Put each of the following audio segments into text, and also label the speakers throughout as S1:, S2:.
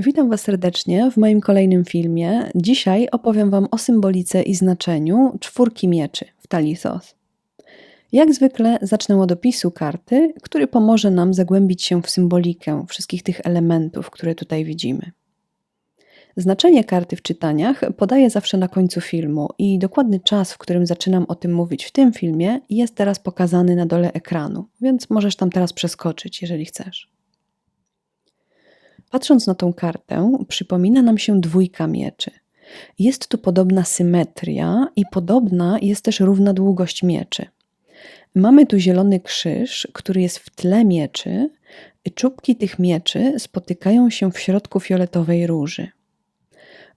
S1: Witam Was serdecznie w moim kolejnym filmie. Dzisiaj opowiem Wam o symbolice i znaczeniu czwórki mieczy w Talithos. Jak zwykle zacznę od opisu karty, który pomoże nam zagłębić się w symbolikę wszystkich tych elementów, które tutaj widzimy. Znaczenie karty w czytaniach podaję zawsze na końcu filmu i dokładny czas, w którym zaczynam o tym mówić w tym filmie, jest teraz pokazany na dole ekranu, więc możesz tam teraz przeskoczyć, jeżeli chcesz. Patrząc na tą kartę, przypomina nam się dwójka mieczy. Jest tu podobna symetria i podobna jest też równa długość mieczy. Mamy tu zielony krzyż, który jest w tle mieczy. Czubki tych mieczy spotykają się w środku fioletowej róży.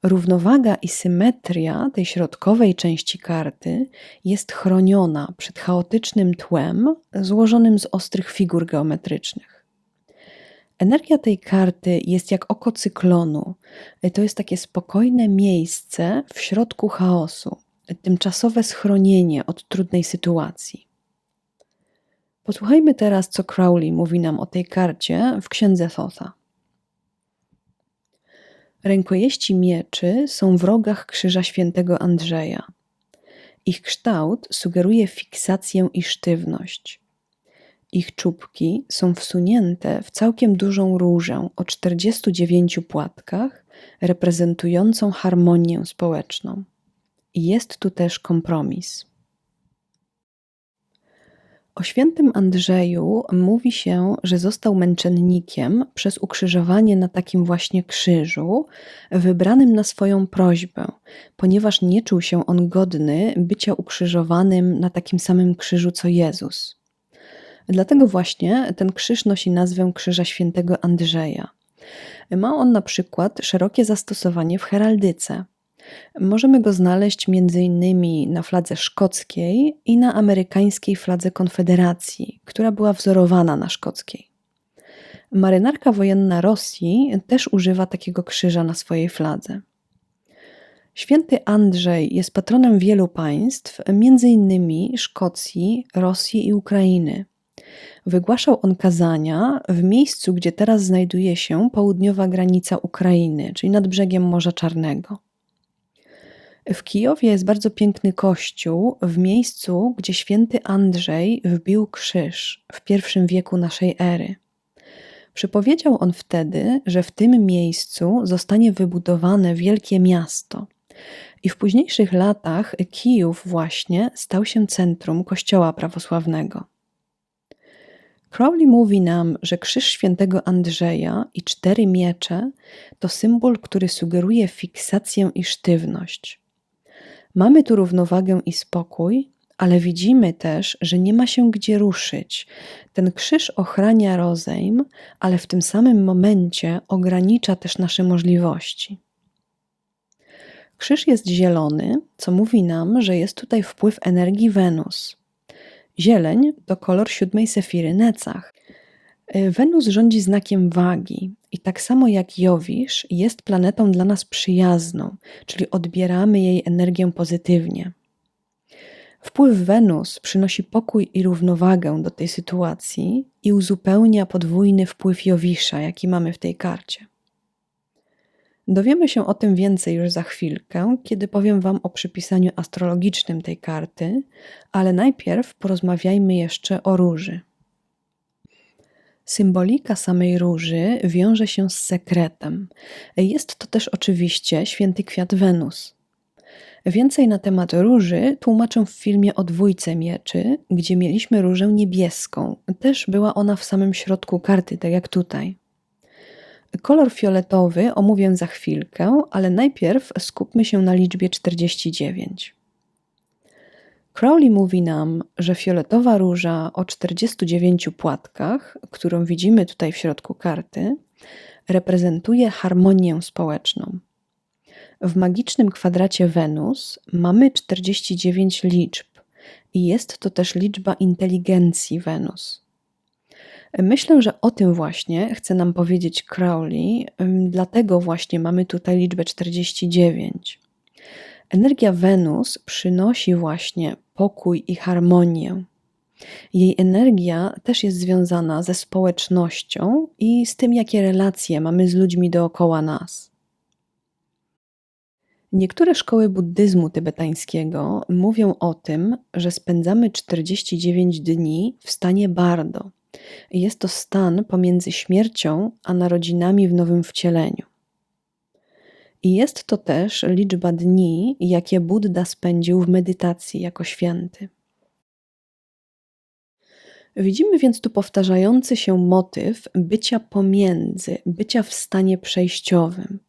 S1: Równowaga i symetria tej środkowej części karty jest chroniona przed chaotycznym tłem złożonym z ostrych figur geometrycznych. Energia tej karty jest jak oko cyklonu. To jest takie spokojne miejsce w środku chaosu, tymczasowe schronienie od trudnej sytuacji. Posłuchajmy teraz, co Crowley mówi nam o tej karcie w księdze Thotha. Rękojeści mieczy są w rogach krzyża świętego Andrzeja. Ich kształt sugeruje fiksację i sztywność. Ich czubki są wsunięte w całkiem dużą różę o 49 płatkach, reprezentującą harmonię społeczną. Jest tu też kompromis. O świętym Andrzeju mówi się, że został męczennikiem przez ukrzyżowanie na takim właśnie krzyżu, wybranym na swoją prośbę, ponieważ nie czuł się on godny bycia ukrzyżowanym na takim samym krzyżu co Jezus. Dlatego właśnie ten krzyż nosi nazwę Krzyża Świętego Andrzeja. Ma on na przykład szerokie zastosowanie w heraldyce. Możemy go znaleźć m.in. na fladze szkockiej i na amerykańskiej fladze Konfederacji, która była wzorowana na szkockiej. Marynarka wojenna Rosji też używa takiego krzyża na swojej fladze. Święty Andrzej jest patronem wielu państw, m.in. Szkocji, Rosji i Ukrainy. Wygłaszał on kazania w miejscu, gdzie teraz znajduje się południowa granica Ukrainy, czyli nad brzegiem Morza Czarnego. W Kijowie jest bardzo piękny kościół, w miejscu, gdzie święty Andrzej wbił krzyż w pierwszym wieku naszej ery. Przypowiedział on wtedy, że w tym miejscu zostanie wybudowane wielkie miasto. I w późniejszych latach Kijów właśnie stał się centrum Kościoła prawosławnego. Crowley mówi nam, że krzyż świętego Andrzeja i cztery miecze to symbol, który sugeruje fiksację i sztywność. Mamy tu równowagę i spokój, ale widzimy też, że nie ma się gdzie ruszyć. Ten krzyż ochrania rozejm, ale w tym samym momencie ogranicza też nasze możliwości. Krzyż jest zielony, co mówi nam, że jest tutaj wpływ energii Wenus. Zieleń to kolor siódmej sefiry Necach. Y, Wenus rządzi znakiem wagi i tak samo jak Jowisz jest planetą dla nas przyjazną, czyli odbieramy jej energię pozytywnie. Wpływ Wenus przynosi pokój i równowagę do tej sytuacji i uzupełnia podwójny wpływ Jowisza, jaki mamy w tej karcie. Dowiemy się o tym więcej już za chwilkę, kiedy powiem Wam o przypisaniu astrologicznym tej karty, ale najpierw porozmawiajmy jeszcze o róży. Symbolika samej róży wiąże się z sekretem. Jest to też oczywiście święty kwiat Wenus. Więcej na temat róży tłumaczę w filmie o dwójce mieczy, gdzie mieliśmy różę niebieską. Też była ona w samym środku karty, tak jak tutaj. Kolor fioletowy omówię za chwilkę, ale najpierw skupmy się na liczbie 49. Crowley mówi nam, że fioletowa róża o 49 płatkach, którą widzimy tutaj w środku karty, reprezentuje harmonię społeczną. W magicznym kwadracie Wenus mamy 49 liczb i jest to też liczba inteligencji Wenus. Myślę, że o tym właśnie chce nam powiedzieć Crowley, dlatego właśnie mamy tutaj liczbę 49. Energia Wenus przynosi właśnie pokój i harmonię. Jej energia też jest związana ze społecznością i z tym, jakie relacje mamy z ludźmi dookoła nas. Niektóre szkoły buddyzmu tybetańskiego mówią o tym, że spędzamy 49 dni w stanie bardo. Jest to stan pomiędzy śmiercią a narodzinami w nowym wcieleniu. I jest to też liczba dni, jakie Buddha spędził w medytacji jako święty. Widzimy więc tu powtarzający się motyw bycia pomiędzy, bycia w stanie przejściowym.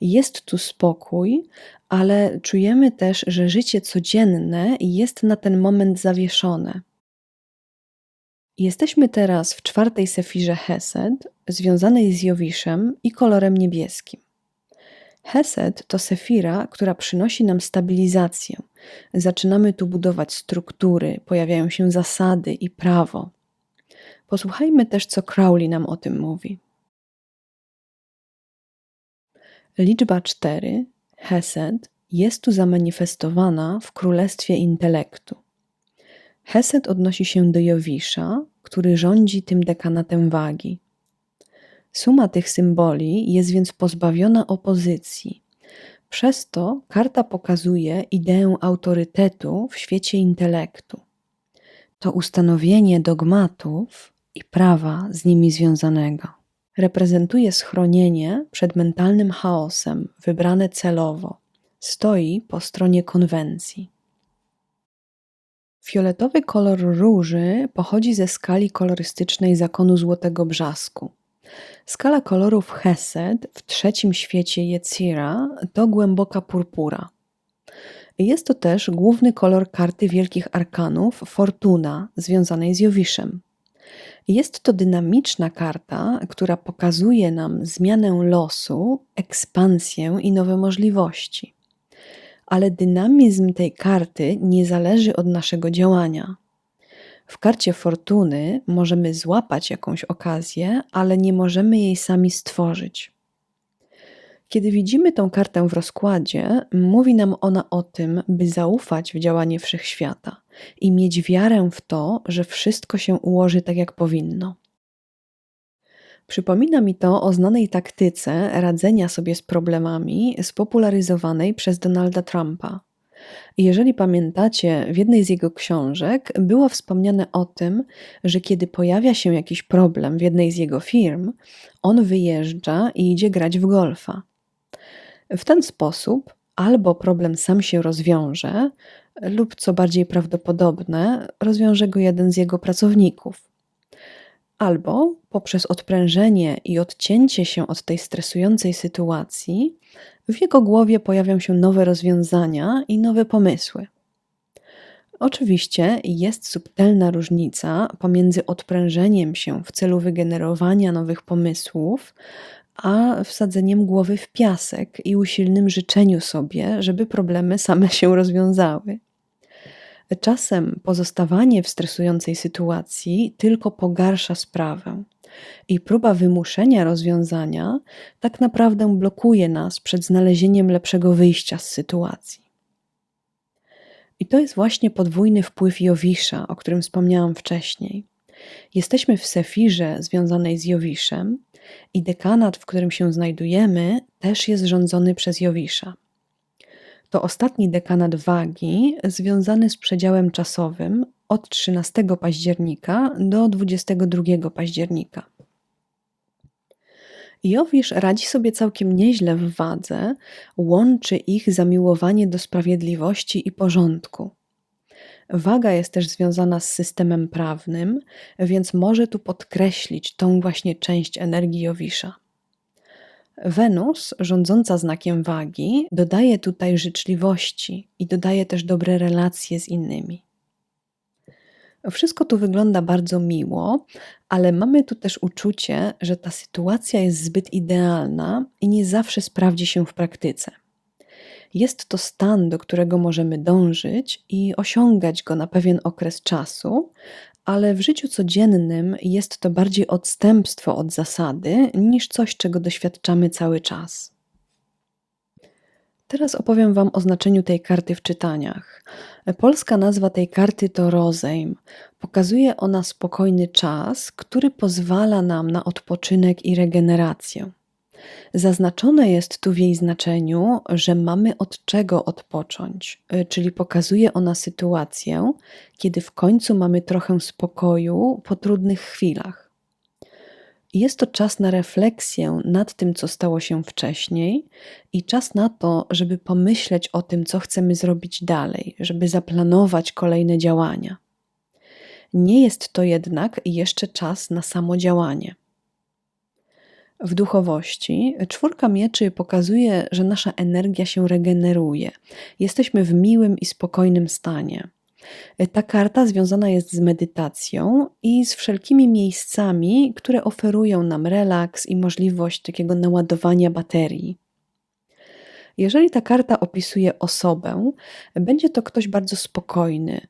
S1: Jest tu spokój, ale czujemy też, że życie codzienne jest na ten moment zawieszone. Jesteśmy teraz w czwartej sefirze Hesed, związanej z Jowiszem i kolorem niebieskim. Hesed to sefira, która przynosi nam stabilizację. Zaczynamy tu budować struktury, pojawiają się zasady i prawo. Posłuchajmy też, co Crowley nam o tym mówi. Liczba cztery, Hesed, jest tu zamanifestowana w królestwie intelektu. Hesed odnosi się do Jowisza, który rządzi tym dekanatem wagi. Suma tych symboli jest więc pozbawiona opozycji. Przez to karta pokazuje ideę autorytetu w świecie intelektu. To ustanowienie dogmatów i prawa z nimi związanego. Reprezentuje schronienie przed mentalnym chaosem, wybrane celowo. Stoi po stronie konwencji. Fioletowy kolor róży pochodzi ze skali kolorystycznej zakonu Złotego Brzasku. Skala kolorów Hesed w trzecim świecie Yetzira to głęboka purpura. Jest to też główny kolor karty Wielkich Arkanów Fortuna, związanej z Jowiszem. Jest to dynamiczna karta, która pokazuje nam zmianę losu, ekspansję i nowe możliwości. Ale dynamizm tej karty nie zależy od naszego działania. W karcie fortuny możemy złapać jakąś okazję, ale nie możemy jej sami stworzyć. Kiedy widzimy tę kartę w rozkładzie, mówi nam ona o tym, by zaufać w działanie wszechświata i mieć wiarę w to, że wszystko się ułoży tak, jak powinno. Przypomina mi to o znanej taktyce radzenia sobie z problemami spopularyzowanej przez Donalda Trumpa. Jeżeli pamiętacie, w jednej z jego książek było wspomniane o tym, że kiedy pojawia się jakiś problem w jednej z jego firm, on wyjeżdża i idzie grać w golfa. W ten sposób albo problem sam się rozwiąże, lub co bardziej prawdopodobne, rozwiąże go jeden z jego pracowników. Albo poprzez odprężenie i odcięcie się od tej stresującej sytuacji, w jego głowie pojawią się nowe rozwiązania i nowe pomysły. Oczywiście jest subtelna różnica pomiędzy odprężeniem się w celu wygenerowania nowych pomysłów, a wsadzeniem głowy w piasek i usilnym życzeniu sobie, żeby problemy same się rozwiązały. Czasem pozostawanie w stresującej sytuacji tylko pogarsza sprawę i próba wymuszenia rozwiązania tak naprawdę blokuje nas przed znalezieniem lepszego wyjścia z sytuacji. I to jest właśnie podwójny wpływ Jowisza, o którym wspomniałam wcześniej. Jesteśmy w sefirze związanej z Jowiszem i dekanat, w którym się znajdujemy, też jest rządzony przez Jowisza. To ostatni dekanat wagi związany z przedziałem czasowym od 13 października do 22 października. Jowisz radzi sobie całkiem nieźle w wadze, łączy ich zamiłowanie do sprawiedliwości i porządku. Waga jest też związana z systemem prawnym, więc może tu podkreślić tą właśnie część energii Jowisza. Wenus, rządząca znakiem wagi, dodaje tutaj życzliwości i dodaje też dobre relacje z innymi. Wszystko tu wygląda bardzo miło, ale mamy tu też uczucie, że ta sytuacja jest zbyt idealna i nie zawsze sprawdzi się w praktyce. Jest to stan, do którego możemy dążyć i osiągać go na pewien okres czasu, ale w życiu codziennym jest to bardziej odstępstwo od zasady niż coś, czego doświadczamy cały czas. Teraz opowiem Wam o znaczeniu tej karty w czytaniach. Polska nazwa tej karty to rozejm. Pokazuje ona spokojny czas, który pozwala nam na odpoczynek i regenerację. Zaznaczone jest tu w jej znaczeniu, że mamy od czego odpocząć, y, czyli pokazuje ona sytuację, kiedy w końcu mamy trochę spokoju po trudnych chwilach. Jest to czas na refleksję nad tym, co stało się wcześniej, i czas na to, żeby pomyśleć o tym, co chcemy zrobić dalej, żeby zaplanować kolejne działania. Nie jest to jednak jeszcze czas na samodziałanie. W duchowości czwórka mieczy pokazuje, że nasza energia się regeneruje. Jesteśmy w miłym i spokojnym stanie. Ta karta związana jest z medytacją i z wszelkimi miejscami, które oferują nam relaks i możliwość takiego naładowania baterii. Jeżeli ta karta opisuje osobę, będzie to ktoś bardzo spokojny.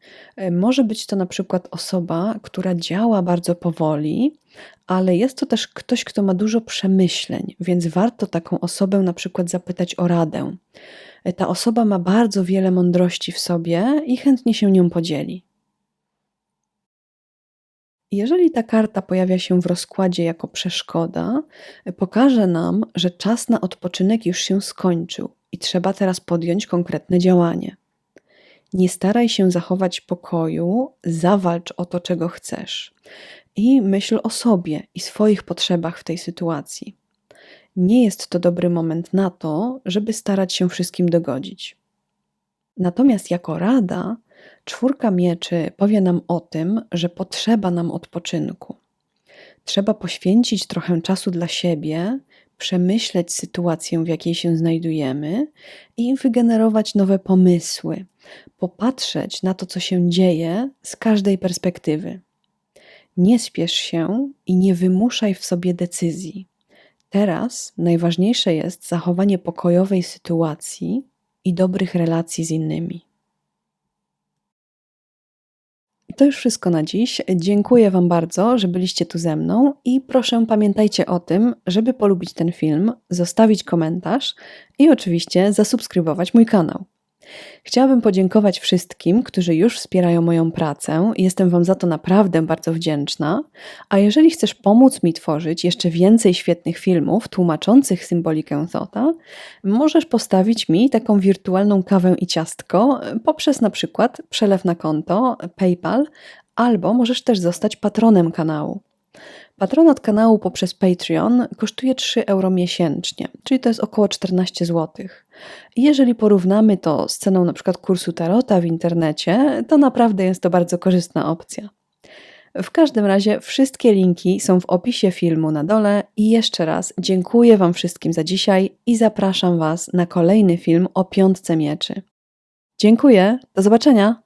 S1: Może być to na przykład osoba, która działa bardzo powoli, ale jest to też ktoś, kto ma dużo przemyśleń, więc warto taką osobę na przykład zapytać o radę. Ta osoba ma bardzo wiele mądrości w sobie i chętnie się nią podzieli. Jeżeli ta karta pojawia się w rozkładzie jako przeszkoda, pokaże nam, że czas na odpoczynek już się skończył i trzeba teraz podjąć konkretne działanie. Nie staraj się zachować pokoju, zawalcz o to, czego chcesz i myśl o sobie i swoich potrzebach w tej sytuacji. Nie jest to dobry moment na to, żeby starać się wszystkim dogodzić. Natomiast jako rada, czwórka mieczy powie nam o tym, że potrzeba nam odpoczynku. Trzeba poświęcić trochę czasu dla siebie, przemyśleć sytuację, w jakiej się znajdujemy i wygenerować nowe pomysły, popatrzeć na to, co się dzieje z każdej perspektywy. Nie spiesz się i nie wymuszaj w sobie decyzji. Teraz najważniejsze jest zachowanie pokojowej sytuacji i dobrych relacji z innymi. To już wszystko na dziś. Dziękuję Wam bardzo, że byliście tu ze mną i proszę pamiętajcie o tym, żeby polubić ten film, zostawić komentarz i oczywiście zasubskrybować mój kanał. Chciałabym podziękować wszystkim, którzy już wspierają moją pracę. Jestem Wam za to naprawdę bardzo wdzięczna. A jeżeli chcesz pomóc mi tworzyć jeszcze więcej świetnych filmów tłumaczących symbolikę Thota, możesz postawić mi taką wirtualną kawę i ciastko poprzez na przykład przelew na konto, PayPal, albo możesz też zostać patronem kanału. Patronat kanału poprzez Patreon kosztuje 3 euro miesięcznie, czyli to jest około 14 zł. Jeżeli porównamy to z ceną przykład kursu tarota w internecie, to naprawdę jest to bardzo korzystna opcja. W każdym razie wszystkie linki są w opisie filmu na dole i jeszcze raz dziękuję Wam wszystkim za dzisiaj i zapraszam Was na kolejny film o piątce mieczy. Dziękuję, do zobaczenia!